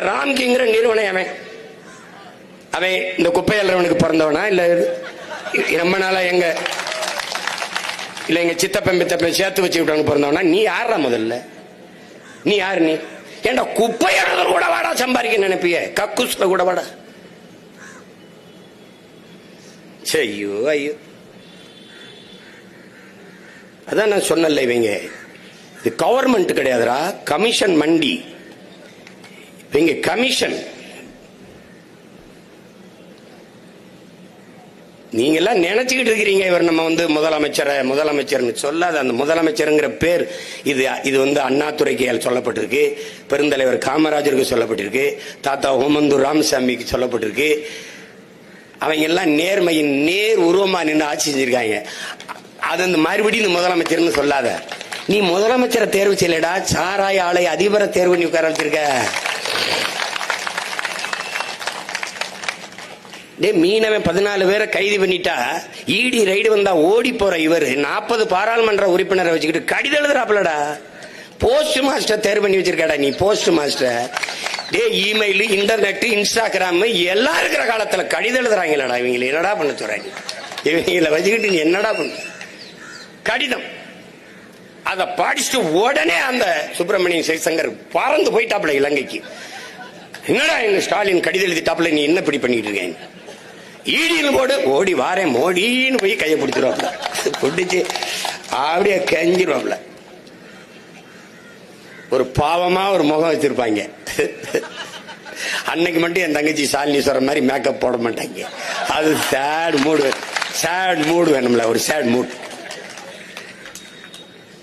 இந்த ராம்கிங்கிற நிறுவனம் அவன். அவன் இந்த குப்பை அல்றவனுக்கு பிறந்தவனா? இல்ல ரொம்ப நாளா எங்க இல்ல எங்க சித்தப்பன் பித்தப்பன் சேர்த்து வச்சு விட்டவனுக்கு பிறந்தவனா? நீ யாரா முதல்ல? நீ யாரு நீ? ஏண்டா குப்பை கூட வாடா சம்பாதிக்க நினைப்பிய? கக்குஸ்ல கூட வாடா. ஐயோ ஐயோ. அதான் நான் சொன்னல இவங்க. இது கவர்மெண்ட் கிடையாதுடா. கமிஷன் மண்டி. இவங்க கமிஷன் நீங்க எல்லாம் நினைச்சுக்கிட்டு இருக்கிறீங்க இவர் நம்ம வந்து முதலமைச்சரை முதலமைச்சர்னு சொல்லாத அந்த முதலமைச்சருங்கிற பேர். இது இது வந்து அண்ணாதுரைக்கு சொல்லப்பட்டிருக்கு பெருந்தலைவர் காமராஜருக்கு சொல்லப்பட்டிருக்கு தாத்தா ஓமந்தூர் ராமசாமிக்கு சொல்லப்பட்டிருக்கு. அவங்க எல்லாம் நேர்மையின் நேர் உருவமா நின்று ஆட்சி செஞ்சிருக்காங்க. அது அந்த மறுபடியும் இந்த முதலமைச்சர்னு சொல்லாத. நீ முதலமைச்சரை தேர்வு செய்யலடா சாராய ஆலை அதிபரை தேர்வு பண்ணி உட்கார வச்சிருக்க. டே மீனவன் பதினாலு பேரை கைது பண்ணிட்டா ஈடி ரைடு வந்தா ஓடி போற இவர். நாற்பது பாராளுமன்ற உறுப்பினரை வச்சுக்கிட்டு கடிதம் எழுதுறாப்லடா போஸ்ட் மாஸ்டர் தேர்வு பண்ணி வச்சிருக்காடா நீ போஸ்ட் மாஸ்டர் டே இமெயில் இன்டர்நெட் இன்ஸ்டாகிராம் எல்லாம் இருக்கிற காலத்துல கடிதம் எழுதுறாங்களடா இவங்களை. என்னடா பண்ண சொல்றாங்க இவங்களை வச்சுக்கிட்டு நீ என்னடா பண்ண? கடிதம். அதை படிச்சுட்டு உடனே அந்த சுப்பிரமணியன் சிவசங்கர் பறந்து போயிட்டாப்ல இலங்கைக்கு. என்னடா எங்க ஸ்டாலின் கடிதம் எழுதிட்டாப்ல நீ என்ன இப்படி பண்ணிட்டு இருக்கேன் ஈடின்னு போடு ஓடி வாரேன் மோடின்னு போய் கையை பிடிச்சிருவாப்ல பிடிச்சு அப்படியே கெஞ்சிருவாப்ல ஒரு பாவமா ஒரு முகம் வச்சிருப்பாங்க. அன்னைக்கு மட்டும் என் தங்கச்சி சாலினி சொல்ற மாதிரி மேக்கப் போட மாட்டாங்க. அது சேட் மூடு சேட் மூடு வேணும்ல ஒரு சேட் மூட்